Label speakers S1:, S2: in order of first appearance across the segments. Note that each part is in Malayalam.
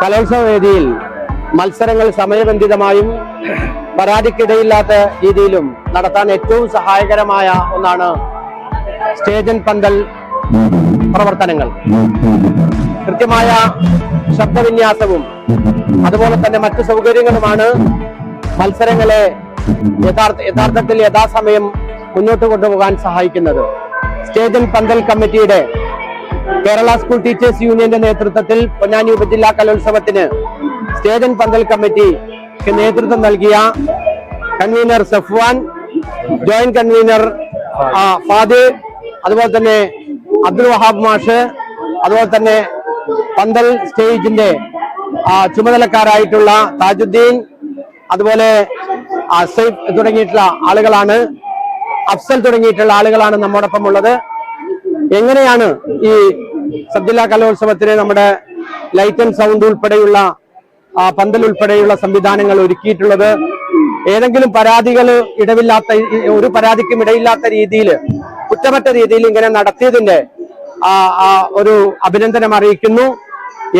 S1: കലോത്സവ വേദിയിൽ മത്സരങ്ങൾ സമയബന്ധിതമായും പരാതിക്കിടയില്ലാത്ത രീതിയിലും നടത്താൻ ഏറ്റവും സഹായകരമായ ഒന്നാണ് സ്റ്റേജൻ പന്തൽ പ്രവർത്തനങ്ങൾ. കൃത്യമായ ശബ്ദവിന്യാസവും അതുപോലെ തന്നെ മറ്റു സൗകര്യങ്ങളുമാണ് മത്സരങ്ങളെ യഥാർത്ഥ യഥാർത്ഥത്തിൽ യഥാസമയം മുന്നോട്ട് കൊണ്ടുപോകാൻ സഹായിക്കുന്നത്. സ്റ്റേജൻ പന്തൽ കമ്മിറ്റിയുടെ കേരള സ്കൂൾ ടീച്ചേഴ്സ് യൂണിയന്റെ നേതൃത്വത്തിൽ പൊന്നാനി ഉപജില്ലാ കലോത്സവത്തിന് സ്റ്റേജൻ പന്തൽ കമ്മിറ്റിക്ക് നേതൃത്വം നൽകിയ convener Safwan joint convener Fadi അതുപോലെ തന്നെ അബ്ദുൽ വഹാബ് മാഷ് അതുപോലെ തന്നെ പന്തൽ സ്റ്റേജിന്റെ ചുമതലക്കാരായിട്ടുള്ള താജുദ്ദീൻ അതുപോലെ അസൈഫ് തുടങ്ങിയിട്ടുള്ള ആളുകളാണ് അഫ്സൽ തുടങ്ങിയിട്ടുള്ള ആളുകളാണ് നമ്മോടൊപ്പം ഉള്ളത് എങ്ങനെയാണ് ഈ സബ്ജില്ലാ കലോത്സവത്തിന് നമ്മുടെ ലൈറ്റ് ആൻഡ് സൗണ്ട് ഉൾപ്പെടെയുള്ള പന്തൽ ഉൾപ്പെടെയുള്ള സംവിധാനങ്ങൾ ഒരുക്കിയിട്ടുള്ളത്. ഏതെങ്കിലും പരാതികൾ ഇടവില്ലാത്ത ഒരു പരാതിക്കും ഇടയില്ലാത്ത രീതിയിൽ കുറ്റമറ്റ രീതിയിൽ ഇങ്ങനെ നടത്തിയതിന്റെ ഒരു അഭിനന്ദനം അറിയിക്കുന്നു.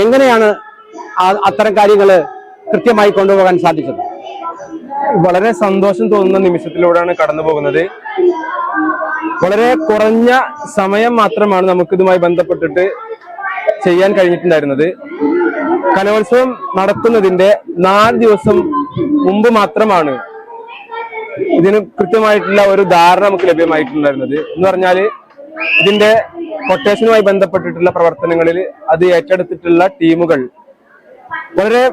S1: എങ്ങനെയാണ് അത്തരം കാര്യങ്ങൾ കൃത്യമായി കൊണ്ടുപോകാൻ സാധിച്ചത്?
S2: വളരെ സന്തോഷം തോന്നുന്ന നിമിഷത്തിലൂടെയാണ് കടന്നു പോകുന്നത് വളരെ കുറഞ്ഞ സമയം മാത്രമാണ് നമുക്ക് ഇതുമായി ബന്ധപ്പെട്ടിട്ട് ചെയ്യാൻ കഴിഞ്ഞിട്ടുണ്ടായിരുന്നത്. കലോത്സവം നടത്തുന്നതിന്റെ നാല് ദിവസം മുമ്പ് മാത്രമാണ് ഇതിന് കൃത്യമായിട്ടുള്ള ഒരു ധാരണ നമുക്ക് ലഭ്യമായിട്ടുണ്ടായിരുന്നത്. എന്ന് പറഞ്ഞാൽ ഇതിന്റെ കൊട്ടേഷനുമായി ബന്ധപ്പെട്ടിട്ടുള്ള പ്രവർത്തനങ്ങളിൽ അത് ഏറ്റെടുത്തിട്ടുള്ള ടീമുകൾ വളരെ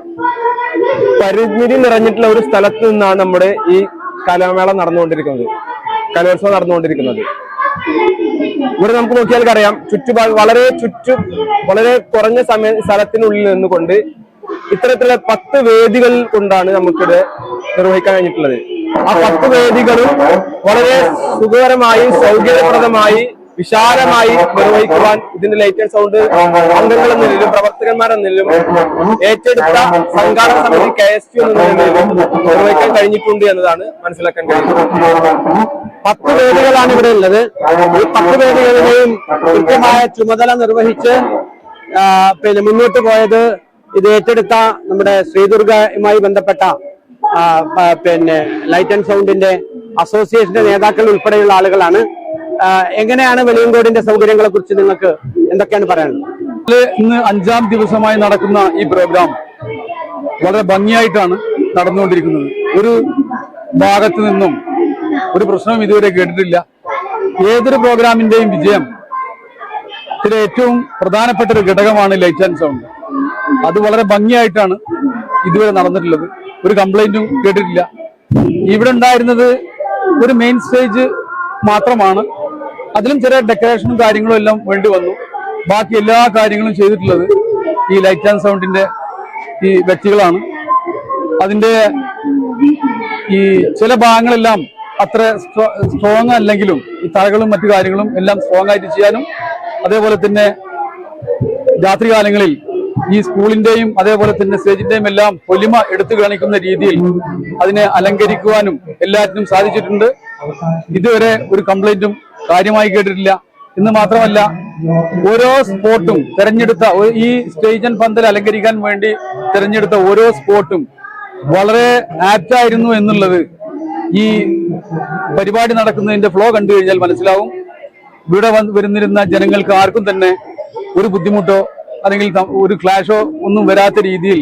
S2: പരിമിതി നിറഞ്ഞിട്ടുള്ള ഒരു സ്ഥലത്ത് നിന്നാണ് നമ്മുടെ ഈ കലാമേള നടന്നുകൊണ്ടിരിക്കുന്നത്. കലോത്സവം നടന്നുകൊണ്ടിരിക്കുന്നത്. ഇവിടെ നമുക്ക് നോക്കിയാൽ അറിയാം ചുറ്റുപാട് വളരെ ചുറ്റു വളരെ കുറഞ്ഞ സമയ സ്ഥലത്തിനുള്ളിൽ നിന്നുകൊണ്ട് ഇത്തരത്തിലുള്ള പത്ത് വേദികൾ കൊണ്ടാണ് നമുക്കിത് നിർവഹിക്കാൻ കഴിഞ്ഞിട്ടുള്ളത്. ആ പത്ത് വേദികളും വളരെ സുഖകരമായി സൗകര്യപ്രദമായി വിശാലമായി നിർവഹിക്കുവാൻ ഇതിന്റെ ലൈറ്റ് ആൻഡ് സൗണ്ട് അംഗങ്ങൾ എന്ന നിലയിലും പ്രവർത്തകന്മാർ എന്ന നിലയിലും ഏറ്റെടുത്ത സംഘാടക സമിതി കെ എസ് യു എന്ന നിലയിലും നിർവഹിക്കാൻ കഴിഞ്ഞിട്ടുണ്ട് എന്നതാണ് മനസ്സിലാക്കാൻ കഴിയുന്നത്.
S1: പത്ത് വേദികളാണ് ഇവിടെ ഉള്ളത്. ഈ പത്ത് വേദികളുടെയും കൃത്യമായ ചുമതല നിർവഹിച്ച് പിന്നെ മുന്നോട്ട് പോയത് ഇത് ഏറ്റെടുത്ത നമ്മുടെ ശ്രീദുർഗയുമായി ബന്ധപ്പെട്ട പിന്നെ ലൈറ്റ് ആൻഡ് സൗണ്ടിന്റെ അസോസിയേഷന്റെ നേതാക്കൾ ഉൾപ്പെടെയുള്ള ആളുകളാണ്. എങ്ങനെയാണ് വെളിയങ്കോടിന്റെ സൗകര്യങ്ങളെ കുറിച്ച് നിങ്ങൾക്ക് എന്തൊക്കെയാണ് പറയാനുള്ളത്?
S3: ഇന്ന് അഞ്ചാം ദിവസമായി നടക്കുന്ന ഈ പ്രോഗ്രാം വളരെ ഭംഗിയായിട്ടാണ് നടന്നുകൊണ്ടിരിക്കുന്നത്. ഒരു ഭാഗത്ത് നിന്നും ഒരു പ്രശ്നവും ഇതുവരെ കേട്ടിട്ടില്ല. ഏതൊരു പ്രോഗ്രാമിന്റെയും വിജയം ഇതിലെ ഏറ്റവും പ്രധാനപ്പെട്ട ഒരു ഘടകമാണ് ലൈറ്റ് ആൻഡ് സൗണ്ട്. അത് വളരെ ഭംഗിയായിട്ടാണ് ഇതുവരെ നടന്നിട്ടുള്ളത്. ഒരു കംപ്ലൈന്റും കേട്ടിട്ടില്ല. ഇവിടെ ഉണ്ടായിരുന്നത് ഒരു മെയിൻ സ്റ്റേജ് മാത്രമാണ്. അതിലും ചെറിയ ഡെക്കറേഷനും കാര്യങ്ങളും എല്ലാം വേണ്ടി വന്നു. ബാക്കി എല്ലാ കാര്യങ്ങളും ചെയ്തിട്ടുള്ളത് ഈ ലൈറ്റ് ആൻഡ് സൗണ്ടിന്റെ ഈ വ്യക്തികളാണ്. അതിന്റെ ഈ ചില ഭാഗങ്ങളെല്ലാം അത്ര സ്ട്രോങ് അല്ലെങ്കിലും ഈ തറകളും മറ്റു കാര്യങ്ങളും എല്ലാം സ്ട്രോങ് ആയിട്ട് ചെയ്യാനും അതേപോലെ തന്നെ രാത്രികാലങ്ങളിൽ ഈ സ്കൂളിന്റെയും അതേപോലെ തന്നെ സ്റ്റേജിന്റെയും എല്ലാം പൊലിമ എടുത്തു കാണിക്കുന്ന രീതിയിൽ അതിനെ അലങ്കരിക്കുവാനും എല്ലാറ്റിനും സാധിച്ചിട്ടുണ്ട്. ഇതുവരെ ഒരു കംപ്ലൈന്റും കാര്യമായി കേട്ടിട്ടില്ല. ഇന്ന് മാത്രമല്ല ഓരോ സ്പോട്ടും തെരഞ്ഞെടുത്ത ഈ സ്റ്റേജ് ആൻഡ് പന്തൽ അലങ്കരിക്കാൻ വേണ്ടി തെരഞ്ഞെടുത്ത ഓരോ സ്പോട്ടും വളരെ ആപ്റ്റായിരുന്നു എന്നുള്ളത് ഈ പരിപാടി നടക്കുന്നതിന്റെ ഫ്ലോ കണ്ടു കഴിഞ്ഞാൽ മനസ്സിലാവും. ഇവിടെ വരുന്നിരുന്ന ജനങ്ങൾക്ക് ആർക്കും തന്നെ ഒരു ബുദ്ധിമുട്ടോ അല്ലെങ്കിൽ ഒരു ക്ലാഷോ ഒന്നും വരാത്ത രീതിയിൽ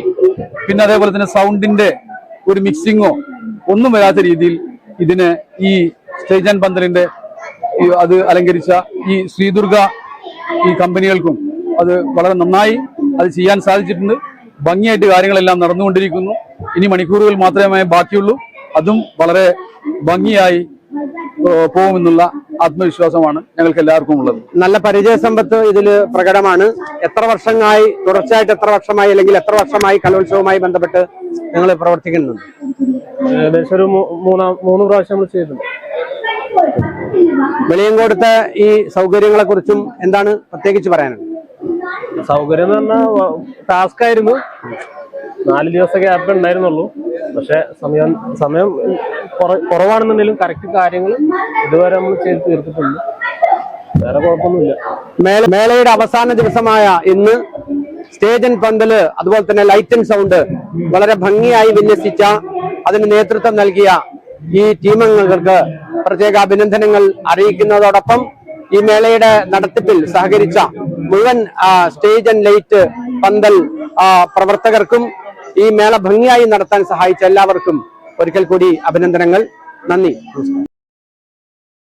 S3: പിന്നെ അതേപോലെ തന്നെ സൗണ്ടിന്റെ ഒരു മിക്സിങ്ങോ ഒന്നും വരാത്ത രീതിയിൽ ഇതിന് ഈ സ്റ്റേജൻ പന്തലിന്റെ അത് അലങ്കരിച്ച ഈ ശ്രീദുർഗ ഈ കമ്പനികൾക്കും അത് വളരെ നന്നായി അത് ചെയ്യാൻ സാധിച്ചിട്ടുണ്ട്. ഭംഗിയായിട്ട് കാര്യങ്ങളെല്ലാം നടന്നുകൊണ്ടിരിക്കുന്നു. ഇനി മണിക്കൂറുകൾ മാത്രമേ ബാക്കിയുള്ളൂ. അതും വളരെ ഭംഗിയായി പോകുമെന്നുള്ള ആത്മവിശ്വാസമാണ് ഞങ്ങൾക്ക് എല്ലാവർക്കും ഉള്ളത്.
S1: നല്ല പരിചയ സമ്പത്ത് ഇതിൽ പ്രകടമാണ്. എത്ര വർഷമായി തുടർച്ചയായിട്ട് എത്ര വർഷമായി അല്ലെങ്കിൽ എത്ര വർഷമായി കലോത്സവവുമായി ബന്ധപ്പെട്ട് ഞങ്ങൾ പ്രവർത്തിക്കുന്നുണ്ട്?
S2: ഏകദേശം ഒരു മൂന്നാം മൂന്ന് പ്രാവശ്യം നമ്മൾ ചെയ്തിട്ടുണ്ട്
S1: വെളിയങ്കോടത്തെ ഈ സൗകര്യങ്ങളെ കുറിച്ചും എന്താണ് പ്രത്യേകിച്ച് പറയാനുള്ളത്?
S2: സൗകര്യം എന്ന് പറഞ്ഞാൽ ടാസ്ക് ആയിരുന്നു. നാല് ദിവസം ഗ്യാപ്പ് ഉണ്ടായിരുന്നുള്ളൂ. പക്ഷെ സമയം സമയം കുറ- കുറവാണെന്നുണ്ടെങ്കിലും കറക്റ്റ് കാര്യങ്ങൾ ഇതുവരെ നമ്മൾ ചെയ്ത് തീർത്തിട്ടുണ്ട്. വേറെ കുഴപ്പമൊന്നുമില്ല.
S1: മേള മേളയുടെ അവസാന ദിവസമായ ഇന്ന് സ്റ്റേജൻ പന്തൽ അതുപോലെ തന്നെ ലൈറ്റ് ആൻഡ് സൗണ്ട് വളരെ ഭംഗിയായി വിന്യസിച്ച അതിന് നേതൃത്വം നൽകിയ ഈ ടീമംഗങ്ങൾക്ക് പ്രത്യേക അഭിനന്ദനങ്ങൾ അറിയിക്കുന്നതോടൊപ്പം ഈ മേളയുടെ നടത്തിപ്പിൽ സഹകരിച്ച മുഴുവൻ സ്റ്റേജ് ആൻഡ് ലൈറ്റ് പന്തൽ പ്രവർത്തകർക്കും ഈ മേള ഭംഗിയായി നടത്താൻ സഹായിച്ച എല്ലാവർക്കും ഒരിക്കൽ കൂടി അഭിനന്ദനങ്ങൾ. നന്ദി.